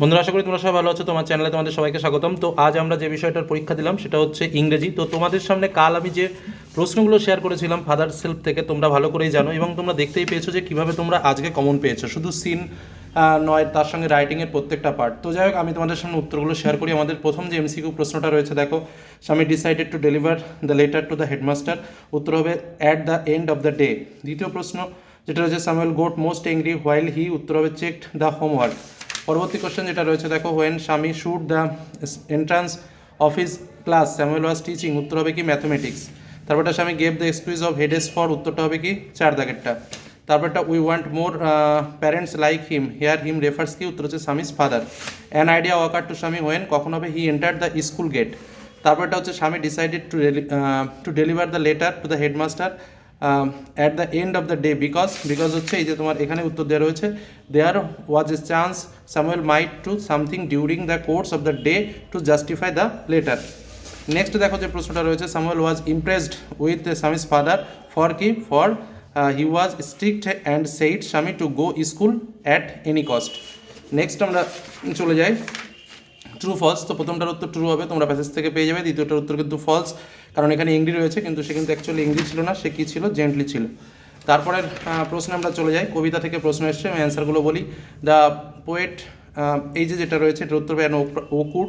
বন্ধুরা, আশা করি তোমরা সবাই ভালো আছো। তোমার চ্যানেলে তোমাদের সবাইকে স্বাগতম। তো আজ আমরা যে বিষয়টার পরীক্ষা দিলাম, সেটা হচ্ছে ইংরেজি। তো তোমাদের সামনে কাল আমি যে প্রশ্নগুলো শেয়ার করেছিলাম ফাদার সেলফ থেকে, তোমরা ভালো করেই জানো এবং তোমরা দেখতেই পেয়েছ যে কীভাবে তোমরা আজকে কমন পেয়েছ। শুধু সিন নয়, তার সঙ্গে রাইটিংয়ের প্রত্যেকটা পার্ট তো যাই হোক, আমি তোমাদের সামনে উত্তরগুলো শেয়ার করি। আমাদের প্রথম যে এমসিকিউ প্রশ্নটা রয়েছে, দেখো, Swami decided to deliver the letter to the headmaster উত্তর হবে at the end of the day দ্বিতীয় প্রশ্ন, যেটা রয়েছে Samuel got most angry while he উত্তর হবে চেকড দ্য হোমওয়ার্ক পরবর্তী কোশ্চেন যেটা রয়েছে, দেখো when Swami shut the entrance of his class Samuel was teaching উত্তর হবে কি ম্যাথমেটিক্স তারপরটা Swami gave the excuse of headaches for উত্তরটা হবে কি চার দাগেরটা তারপরটা we want more parents like him here him refers কি, উত্তর হচ্ছে Swami's father an idea walker to Swami when কখন হবে? He enter the school gate তারপরটা হচ্ছে, Swami decided to to deliver the letter to the headmaster at the end of the day because because হচ্ছে এই যে তোমার এখানে উত্তর দেওয়া রয়েছে there was a chance Samuel might to something during the course of the day to justify the letter next দেখো যে প্রশ্নটা রয়েছে Samuel was impressed with Swami's father for কি? For he was strict and said Swami to go school at any cost next আমরা চলে যাই। True false তো প্রথমটার উত্তর ট্রু হবে তোমরা প্যাসেজ থেকে পেয়ে যাবে দ্বিতীয়টার উত্তর কিন্তু ফলস কারণ এখানে ইংরি রয়েছে কিন্তু সে কিন্তু অ্যাকচুয়ালি ইংরি ছিল না সে কী ছিল? জেন্টলি ছিল। তারপরের প্রশ্নে আমরা চলে যাই কবিতা থেকে প্রশ্ন এসছে আমি অ্যান্সারগুলো বলি। দ্য পোয়েট এই যে যেটা রয়েছে এটার উত্তর হবে অ্যান ওকুড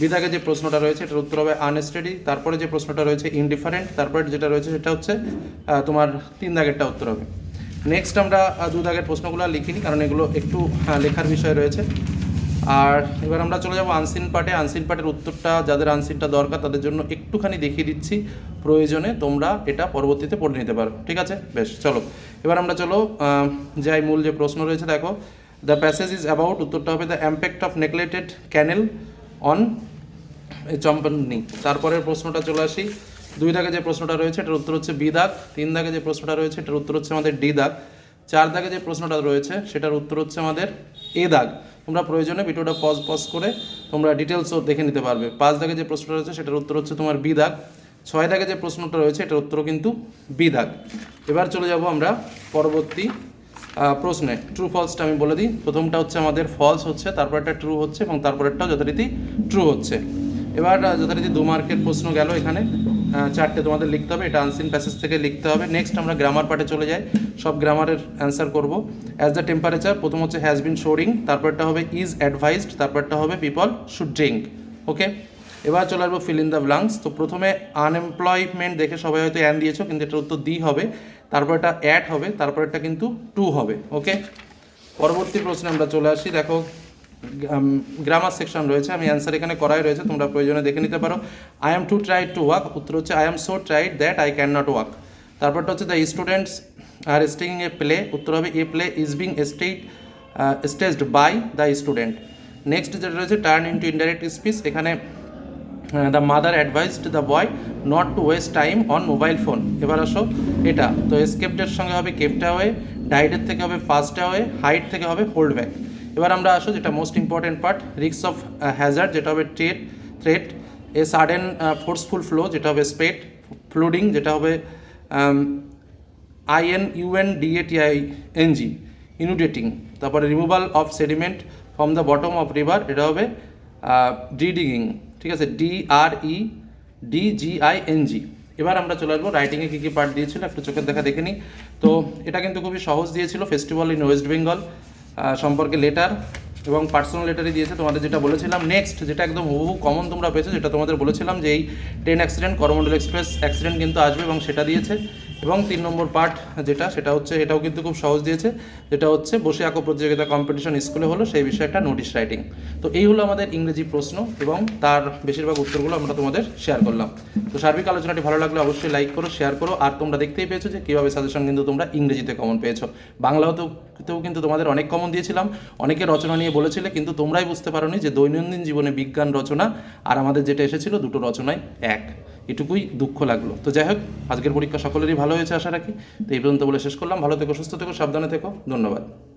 বিদাগে যে প্রশ্নটা রয়েছে এটার উত্তর হবে আনস্টেডি তারপরে যে প্রশ্নটা রয়েছে ইনডিফারেন্ট তারপরে যেটা রয়েছে সেটা হচ্ছে তোমার তিন দাগেরটা উত্তর হবে। নেক্সট আমরা দু দাগের প্রশ্নগুলো লিখিনি কারণ এগুলো একটু হ্যাঁ, লেখার বিষয় রয়েছে। আর এবার আমরা চলে যাব আনসিন পার্টে আনসিন পার্টের উত্তরটা, যাদের আনসিনটা দরকার তাদের জন্য একটুখানি দেখিয়ে দিচ্ছি। প্রয়োজনে তোমরা এটা পরবর্তীতে পড়ে নিতে পারো। ঠিক আছে? বেশ, চলো। এবার আমরা চলো যাই মূল যে প্রশ্ন রয়েছে, দেখো। দ্য প্যাসেজ ইজ অ্যাবাউট উত্তরটা হবে the impact of neglected canal on চম্পানি তারপরের প্রশ্নটা চলে আসি। দুই দাগে যে প্রশ্নটা রয়েছে, এটার উত্তর হচ্ছে বি দাগ। তিন দাগে যে প্রশ্নটা রয়েছে, এটার উত্তর হচ্ছে আমাদের ডি দাগ। চার দাগে যে প্রশ্নটা রয়েছে, সেটার উত্তর হচ্ছে আমাদের এ দাগ। তোমরা প্রয়োজনে ভিডিওটা পজ পজ করে তোমরা ডিটেলসও দেখে নিতে পারবে। পাঁচ দাগে যে প্রশ্নটা রয়েছে, সেটার উত্তর হচ্ছে তোমার বি দাগ। ছয় দাগে যে প্রশ্নটা রয়েছে, এটার উত্তর কিন্তু বি দাগ। এবার চলে যাব আমরা পরবর্তী প্রশ্নে। ট্রু ফলসটা আমি বলে দিই। প্রথমটা হচ্ছে আমাদের ফলস হচ্ছে তারপরটা ট্রু হচ্ছে এবং তারপর তারপরেরটাও যথারীতি ট্রু হচ্ছে। এবার যথারীতি দু মার্কের প্রশ্ন গেল এখানে। চারটে তোমাদের লিখতে হবে, এটা আনসিন প্যাসেজ থেকে লিখতে হবে। নেক্সট আমরা গ্রামার পার্টে চলে যাই, সব গ্রামারের অ্যান্সার করব। অ্যাজ দ্য টেম্পারেচার প্রথম হচ্ছে হ্যাজ বিন শোরিং তারপরটা হবে ইজ অ্যাডভাইসড তারপরটা হবে পিপল শুড ড্রিঙ্ক ওকে এবার চলে আসব ফিল ইন দ্য ব্লাঙ্কস তো প্রথমে আনএমপ্লয়মেন্ট দেখে সবাই হয়তো অ্যান দিয়েছ, কিন্তু এটার উত্তর দি হবে তারপর এটা অ্যাড হবে তারপর এটা কিন্তু টু হবে ওকে পরবর্তী প্রশ্নে আমরা চলে আসি, দেখো গ্রামার সেকশন রয়েছে, আমি অ্যান্সার এখানে করাই রয়েছে, তোমরা প্রয়োজনে দেখে নিতে পারো। I am to try to walk উত্তর হচ্ছে I am so tried that I can not walk তারপরটা হচ্ছে the students are staying a play উত্তর হবে a play is being state staged by the student next যেটা রয়েছে turn into indirect speech এখানে the mother advised the boy not to waste time on mobile phone এবার আসো, এটা, তো এসকেপ্টের সঙ্গে হবে কেপটা হয়ে ডাইডের থেকে হবে ফার্স্ট হয়ে হাইট থেকে হবে হোল্ড ব্যাক এবার আমরা আসো, যেটা most important part risks of hazard যেটা হবে trade threat a sudden forceful flow যেটা হবে স্পেট ফ্লুডিং যেটা হবে I N U N D A T I N G inundating তারপরে removal of sediment from the bottom of river এটা হবে ডিডিগিং ঠিক আছে D R E D G I N G এবার আমরা চলে আসব রাইটিংয়ে কী কী পার্ট দিয়েছিল, একটু চোখের দেখা দেখে নিই। তো, এটা কিন্তু খুবই সহজ দিয়েছিল ফেস্টিভ্যাল ইন ওয়েস্ট বেঙ্গল সম্পর্কে লেটার এবং পার্সোনাল লেটারই দিয়েছে। তোমাদের যেটা বলেছিলাম নেক্সট যেটা একদম হুবহু কমন তোমরা পেয়েছ, যেটা তোমাদের বলেছিলাম যে এই train accident Coromandel express accident কিন্তু আসবে এবং সেটা দিয়েছে। এবং তিন নম্বর পার্ট যেটা, সেটা হচ্ছে, এটাও কিন্তু খুব সহজ দিয়েছে, যেটা হচ্ছে বসে আঁকো প্রতিযোগিতা কম্পিটিশন স্কুলে হলো, সেই বিষয়ে একটা নোটিশ রাইটিং তো এই হলো আমাদের ইংরেজি প্রশ্ন এবং তার বেশিরভাগ উত্তরগুলো আমরা তোমাদের শেয়ার করলাম। তো সার্বিক আলোচনাটি ভালো লাগলে অবশ্যই লাইক করো শেয়ার করো, আর তোমরা দেখতেই পেয়েছ যে কীভাবে সাজেশন কিন্তু তোমরা ইংরেজিতে কমন পেয়েছ। বাংলাতেও তেও কিন্তু তোমাদের অনেক কমন দিয়েছিলাম, অনেকে রচনা নিয়ে বলেছিলে, কিন্তু তোমরাই বুঝতে পারোনি যে দৈনন্দিন জীবনে বিজ্ঞান রচনা আর আমাদের যেটা এসেছিল, দুটো রচনায় এক। এটুকুই দুঃখ লাগল। তো যাই হোক, আজকের পরীক্ষা সকলেরই ভালো হয়েছে, আশা রাখি। তো এই পর্যন্ত বলে শেষ করলাম। ভালো থেকো, সুস্থ থেকো, সাবধানে থেকো। ধন্যবাদ।